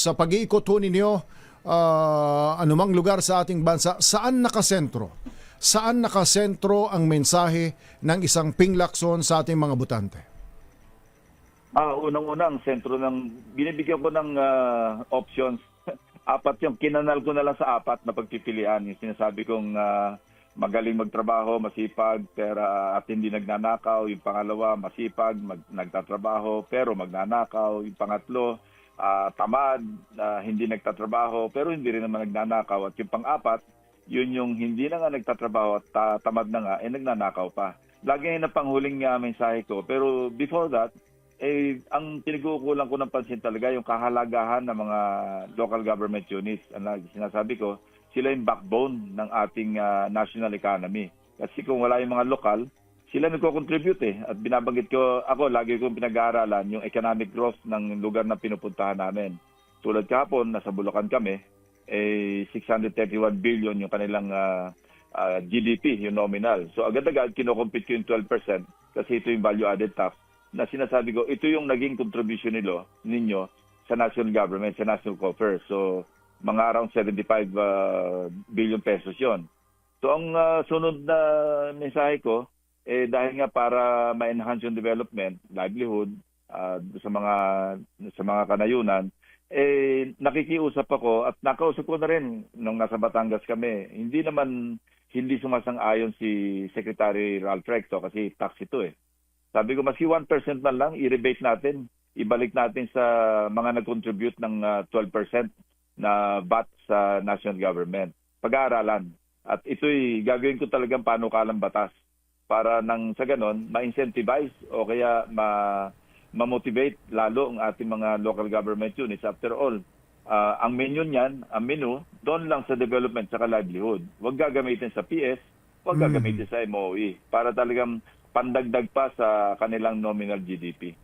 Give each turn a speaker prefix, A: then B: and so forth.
A: sa pag-iikot ho ninyo, ah, anumang lugar sa ating bansa, saan nakasentro? Saan nakasentro ang mensahe ng isang ping lakson sa ating mga butante?
B: Ah, unang-una ang sentro ng binibigyan ko ng ah, options. apat yung kinanal ko na lang sa apat na pagpipilian. Yung sinasabi kong ah, magaling magtrabaho, masipag, pera at hindi nagnanakaw. Yung pangalawa, masipag, mag, nagtatrabaho pero magnanakaw. Yung pangatlo, ah, tamad, ah, hindi nagtatrabaho pero hindi rin naman nagnanakaw. At yung pang-apat, yun yung hindi na nga nagtatrabaho at ta- tamad na nga, eh nagnanakaw pa. Lagi yun ang panghuling uh, mensahe ko. Pero before that, eh, ang pinagkukulang ko ng pansin talaga yung kahalagahan ng mga local government units. Ang sinasabi ko, sila yung backbone ng ating ah, national economy. Kasi kung wala yung mga lokal, sila nagko-contribute eh. At binabanggit ko, ako lagi kong pinag-aaralan yung economic growth ng lugar na pinupuntahan namin. Tulad kahapon, nasa Bulacan kami, eh 631 billion yung kanilang ah, ah, GDP, yung nominal. So agad-agad kinocompute ko yung 12% kasi ito yung value added tax na sinasabi ko, ito yung naging contribution nilo, ninyo sa national government, sa national coffer. So mga around 75 ah, billion pesos yon. So ang ah, sunod na mensahe ko, eh dahil nga para ma-enhance yung development, livelihood, ah, sa mga sa mga kanayunan, eh nakikiusap ako at nakausap ko na rin nung nasa Batangas kami. Hindi naman hindi sumasang-ayon si Secretary Ralph Recto kasi tax ito eh. Sabi ko maski 1% man lang i-rebate natin, ibalik natin sa mga nag-contribute ng ah, 12% na VAT sa national government. Pag-aaralan. At ito'y gagawin ko talagang panukalang batas para nang sa ganon ma-incentivize o kaya ma ma-motivate lalo ang ating mga local government units. After all, ah, ang menu niyan, ang menu, doon lang sa development sa livelihood. Huwag gagamitin sa PS, huwag
A: Mm.
B: gagamitin sa MOE para talagang pandagdag pa sa kanilang nominal GDP.